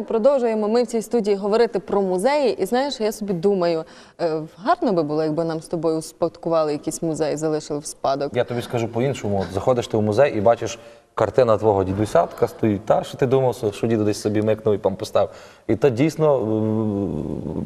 Продовжуємо ми в цій студії говорити про музеї. І знаєш, я собі думаю, е, гарно би було, якби нам з тобою успадкували якийсь музей, залишили в спадок. Я тобі скажу по-іншому. Заходиш ти в музей і бачиш картина твого дідуся, така стоїть, та що ти думав, що діду десь собі микнув і пам поставив. І то дійсно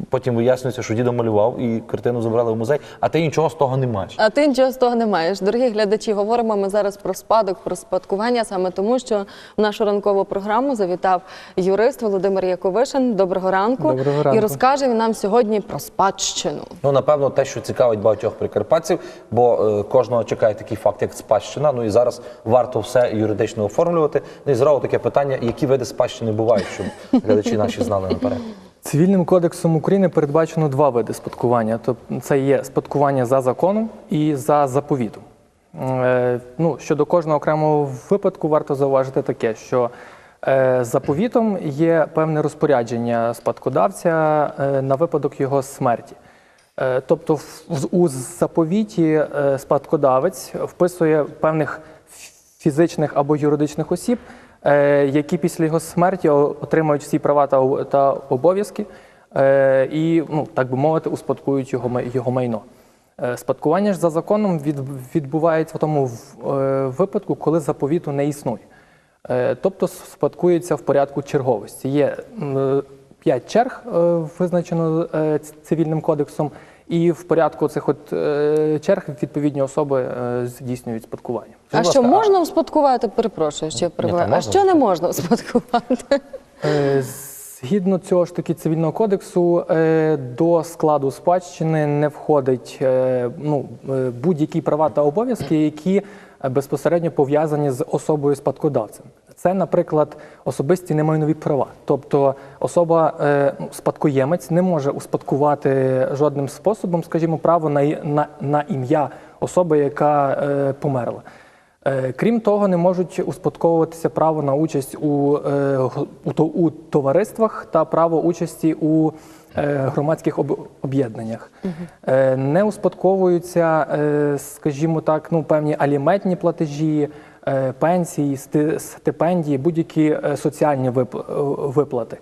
потім вияснюється, що дідо малював і картину забрали в музей, а ти нічого з того не маєш. А ти нічого з того не маєш. Дорогі глядачі, говоримо ми зараз про спадок, про спадкування, саме тому, що в нашу ранкову програму завітав юрист Володимир Яковишин. Доброго ранку. Доброго ранку. І розкаже він нам сьогодні про спадщину. Ну, напевно, те, що цікавить багатьох прикарпатців, бо е, кожного чекає такий факт, як спадщина. Ну і зараз варто все юридично оформлювати. Ну і зразу таке питання, які види спадщини бувають, щоб глядачі наші знали наперед. Цивільним кодексом України передбачено два види спадкування. Тобто це є спадкування за законом і за заповітом. Е, Ну, щодо кожного окремого випадку варто зауважити таке, що е, заповітом є певне розпорядження спадкодавця е, на випадок його смерті. Тобто у заповіті спадкодавець вписує певних фізичних або юридичних осіб, які після його смерті отримають всі права та та обов'язки е, і, ну, так би мовити, успадкують його, його майно. Е, Спадкування ж за законом відбувається в тому е, випадку, коли заповіту не існує. Е, Тобто спадкується в порядку черговості. Є п'ять черг, е, визначено е, цивільним кодексом, і в порядку цих от е, черг відповідні особи здійснюють спадкування. А будь що ласка, можна успадкувати? Перепрошую, що я перебуваю. А що не можна успадкувати? Згідно цього ж таки цивільного кодексу, до складу спадщини не входить ну, будь-які права та обов'язки, які безпосередньо пов'язані з особою спадкодавцем. Це, наприклад, особисті немайнові права. Тобто особа, е, спадкоємець не може успадкувати жодним способом, скажімо, право на, на, на ім'я особи, яка е, померла. Е, Крім того, не можуть успадковуватися право на участь у, е, у, у товариствах та право участі у е, громадських об- об'єднаннях. Е, Не успадковуються, е, скажімо так, ну, певні аліментні платежі, пенсії, стипендії, будь-які е, соціальні е, виплати.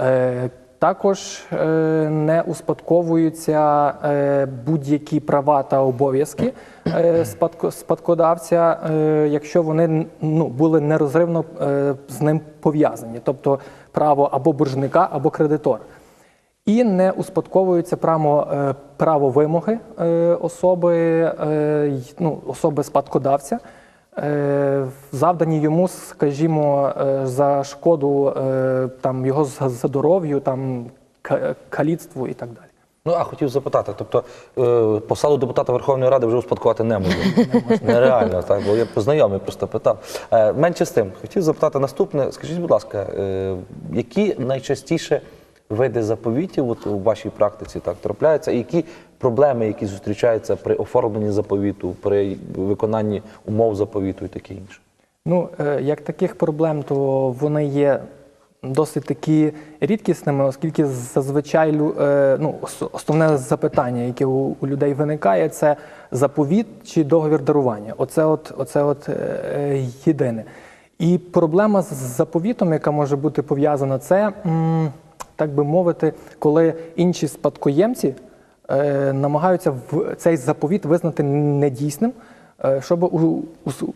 Е, Також е, не успадковуються е, будь-які права та обов'язки е, спадкодавця, е, якщо вони ну, були нерозривно е, з ним пов'язані, тобто право або боржника, або кредитора. І не успадковується право, е, право вимоги е, особи, е, ну, особи спадкодавця, е, завдані йому, скажімо, е, за шкоду е, там, його здоров'ю, там, каліцтву і так далі. Ну, а хотів запитати, тобто е, посаду депутата Верховної Ради вже успадкувати не можна. Нереально, так, бо я знайомий просто питав. Е, менше з тим, хотів запитати наступне. Скажіть, будь ласка, е, які найчастіше види заповітів от у вашій практиці так трапляються, і які проблеми, які зустрічаються при оформленні заповіту, при виконанні умов заповіту і таке інше? Ну, е, як таких проблем, то вони є досить такі рідкісними, оскільки зазвичай е, ну, основне запитання, яке у, людей виникає, це заповіт чи договір дарування. Оце от, оце от е, єдине. І проблема з заповітом, яка може бути пов'язана, це, так би мовити, коли інші спадкоємці намагаються в цей заповіт визнати недійсним, е, щоб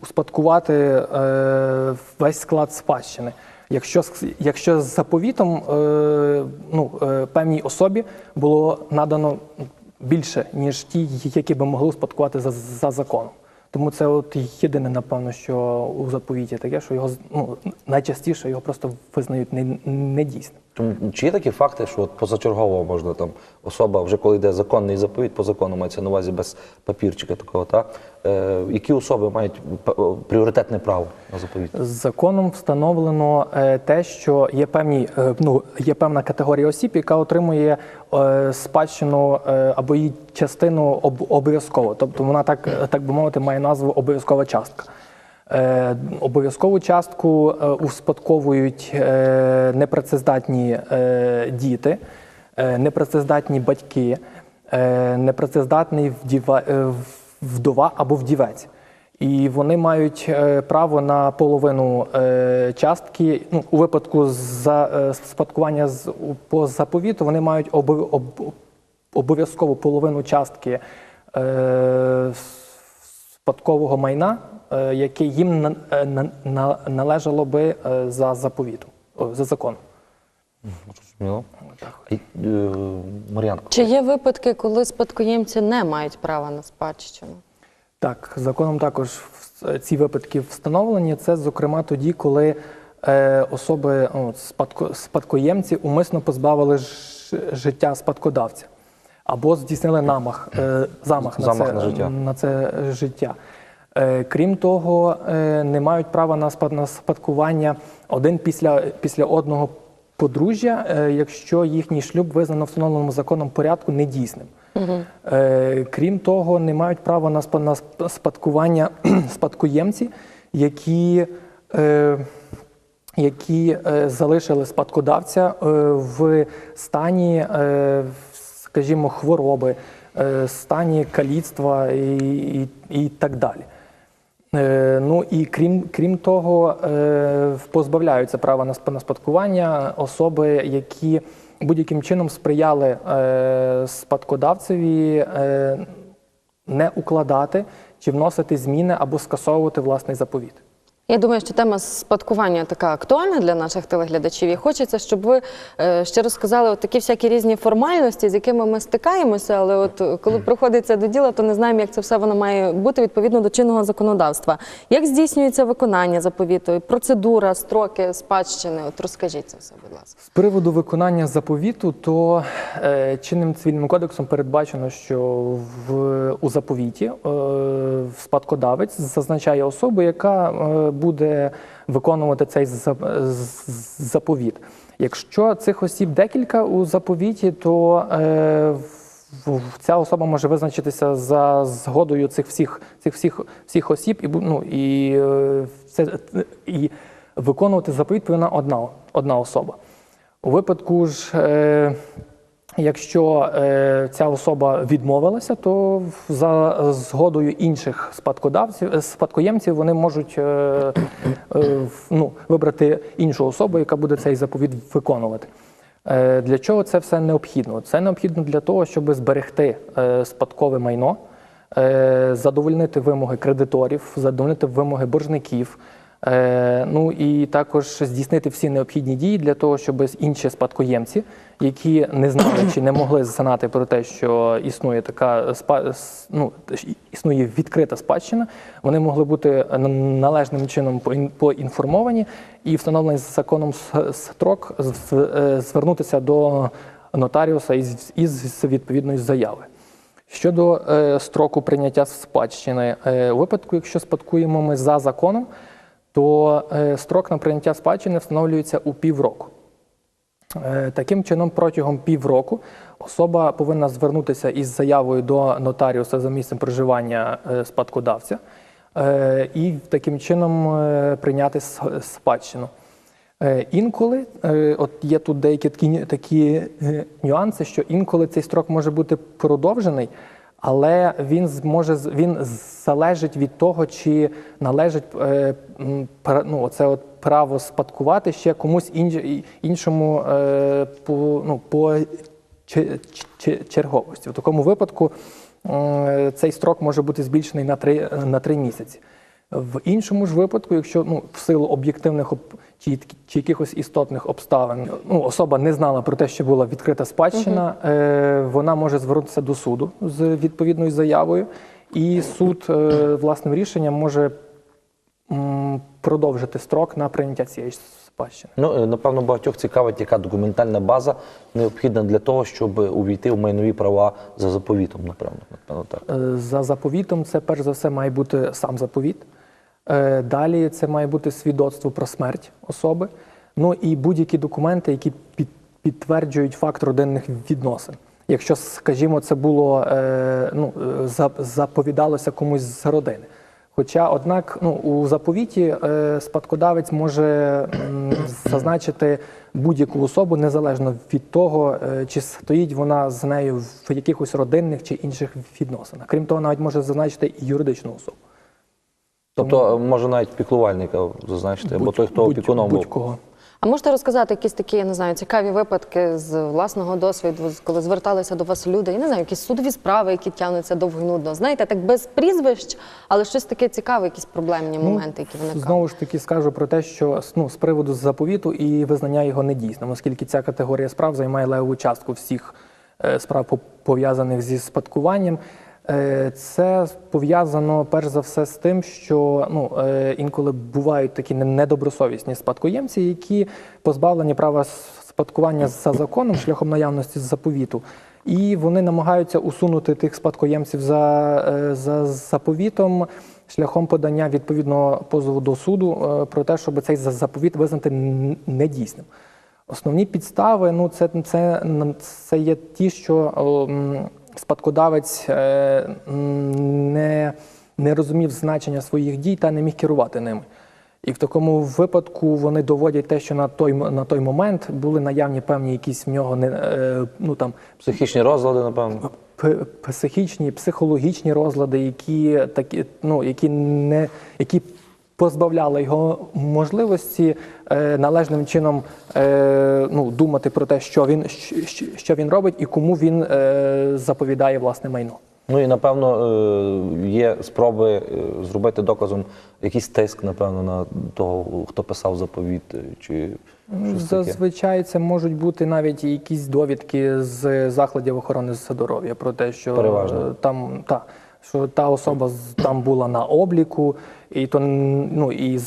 успадкувати е, весь склад спадщини. Якщо, якщо з заповітом е, ну, е, певній особі було надано більше, ніж ті, які би могли успадкувати за, за законом. Тому це от єдине, напевно, що у заповіті таке, що його ну, найчастіше його просто визнають не- недійсним. Чи є такі факти, що от позачергово можна там особа, вже коли йде законний заповіт, по закону мається на увазі без папірчика такого, та е, які особи мають пріоритетне право на заповіт? Законом встановлено е, те, що є певні е, ну є певна категорія осіб, яка отримує е, спадщину е, або її частину об- обов'язково. Тобто вона так, е, так би мовити, має назву обов'язкова частка. Е, Обов'язкову частку е, успадковують е, непрацездатні діти, непрацездатні батьки, непрацездатний вдова або вдівець. І вони мають право на половину частки. Ну, у випадку спадкування по заповіту вони мають об- обов'язково половину частки спадкового майна, яке їм на, е, на, на- належало би е, за заповітом, о, за законом. Зрозуміло. Е, Мар'янко. Чи є випадки, коли спадкоємці не мають права на спадщину? Так, законом також ці випадки встановлені. Це, зокрема, тоді, коли е, особи ну, спадко, спадкоємці умисно позбавили життя спадкодавця або здійснили намах, е, замах, Замах на, це, на життя. на це життя. Е, крім того, е, не мають права на, спад, спадкування один після, після одного подружжя, е, якщо їхній шлюб визнано встановленому законом порядку недійсним. Е, крім того, не мають права на спа- спадкування спадкоємці, які, які залишили спадкодавця в стані, скажімо, хвороби, стані каліцтва і, і, і так далі. Е, Ну і крім, крім того, е, позбавляються права на сп- спадкування особи, які будь-яким чином сприяли е, спадкодавцеві не укладати чи вносити зміни або скасовувати власний заповіт. Я думаю, що тема спадкування така актуальна для наших телеглядачів. І хочеться, щоб ви е, ще розказали от такі всякі різні формальності, з якими ми стикаємося. Але от е, коли приходиться до діла, то не знаємо, як це все воно має бути відповідно до чинного законодавства. Як здійснюється виконання заповіту, процедура, строки спадщини? От розкажіть це все, будь ласка. З приводу виконання заповіту, то е, чинним цивільним кодексом передбачено, що в, у заповіті е, спадкодавець зазначає особу, яка е, буде виконувати цей заповіт. Якщо цих осіб декілька у заповіті, то е, ця особа може визначитися за згодою цих всіх, цих всіх, всіх осіб і, ну, і, е, це, і виконувати заповіт повинна одна, одна особа. У випадку ж, е, якщо е, ця особа відмовилася, то за згодою інших спадкодавців, е, спадкоємців вони можуть е, е, ну, вибрати іншу особу, яка буде цей заповіт виконувати. Е, Для чого це все необхідно? Це необхідно для того, щоб зберегти е, спадкове майно, е, задовольнити вимоги кредиторів, задовольнити вимоги боржників. Е, Ну і також здійснити всі необхідні дії для того, щоб інші спадкоємці, які не знали чи не могли знати про те, що існує така ну, існує відкрита спадщина, вони могли бути належним чином поінформовані і встановлений законом строк е, звернутися до нотаріуса із, із відповідної заяви. Щодо е, строку прийняття спадщини, е, у випадку, якщо спадкуємо ми за законом, то е, строк на прийняття спадщини встановлюється у півроку. Е, Таким чином, протягом півроку особа повинна звернутися із заявою до нотаріуса за місцем проживання е, спадкодавця е, і таким чином прийняти спадщину. Інколи, от є тут деякі такі, такі нюанси, що інколи цей строк може бути продовжений, але він зможе він залежить від того, чи належить е, ну, це от право спадкувати ще комусь іншому е, по, ну, по че- че- черговості. В такому випадку е, цей строк може бути збільшений на три, на три місяці. В іншому ж випадку, якщо ну, в силу об'єктивних чи, чи якихось істотних обставин ну, особа не знала про те, що була відкрита спадщина, е, вона може звернутися до суду з відповідною заявою, і суд е, власним рішенням може м, продовжити строк на прийняття цієї спадщини. Ну, е, напевно, багатьох цікавить, яка документальна база необхідна для того, щоб увійти в майнові права за заповітом, напевно. напевно так. Е, За заповітом це перш за все має бути сам заповіт. Е, Далі це має бути свідоцтво про смерть особи. Ну і будь-які документи, які під- підтверджують факт родинних відносин. Якщо, скажімо, це було ну, за- заповідалося комусь з родини. Хоча, однак, ну, у заповіті е, спадкодавець може зазначити будь-яку особу незалежно від того, е, чи стоїть вона з нею в якихось родинних чи інших відносинах. Крім того, навіть може зазначити і юридичну особу. Тобто, може навіть піклувальника зазначити, або той, хто Будь- опікуном був. будь-кого. А можете розказати якісь такі, я не знаю, цікаві випадки з власного досвіду, коли зверталися до вас люди, я не знаю, якісь судові справи, які тягнуться довго і нудно. Знаєте, так без прізвищ, але щось таке цікаве, якісь проблемні моменти, які виникали. Знову ж таки скажу про те, що ну, з приводу заповіту і визнання його недійсним, оскільки ця категорія справ займає левову частку всіх е, справ по- пов'язаних зі спадкуванням. Е, Це пов'язано перш за все з тим, що ну, е, інколи бувають такі недобросовісні спадкоємці, які позбавлені права спадкування за законом шляхом наявності заповіту. І вони намагаються усунути тих спадкоємців за, е, за заповітом шляхом подання відповідного позову до суду про те, щоб цей заповіт визнати недійсним. Основні підстави ну, це, це, це є ті, що спадкодавець е, не, не розумів значення своїх дій та не міг керувати ними. І в такому випадку вони доводять те, що на той, на той момент були наявні певні якісь в нього не, е, ну, там, Психічні розлади, напевно. психічні, психологічні розлади, які такі, ну які не які позбавляли його можливості е, належним чином е, ну, думати про те, що він що, він робить і кому він е, заповідає власне майно. Ну і напевно є спроби зробити доказом якийсь тиск, напевно, на того, хто писав заповіт, чи щось таке. Зазвичай це можуть бути навіть якісь довідки з закладів охорони здоров'я про те, що Переважно. там та що та особа там була на обліку, і то ну і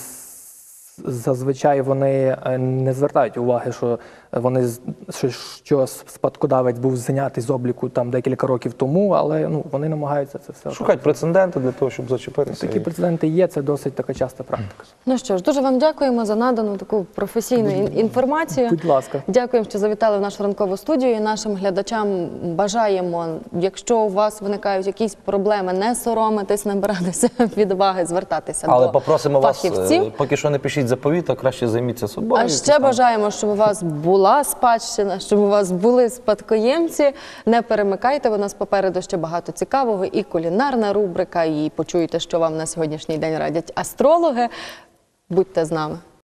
зазвичай вони е, не звертають уваги, що вони з- що, що спадкодавець був знятий з обліку там декілька років тому, але ну вони намагаються це все Шукати прецеденти для того, щоб зачепитися. Такі прецеденти є. Це досить така часта практика. Ну що ж, дуже вам дякуємо за надану таку професійну інформацію. Будь ласка. Дякуємо, що завітали в нашу ранкову студію. І нашим глядачам бажаємо, якщо у вас виникають якісь проблеми, не соромитись, набиратися відваги, звертатися Але до попросимо вас, фахівців. е, поки що не пишіть заповіт, а краще займіться собою. А ще бажаємо, щоб у вас була спадщина, щоб у вас були спадкоємці. Не перемикайте, у нас попереду ще багато цікавого, і кулінарна рубрика, і почуєте, що вам на сьогоднішній день радять астрологи. Будьте з нами.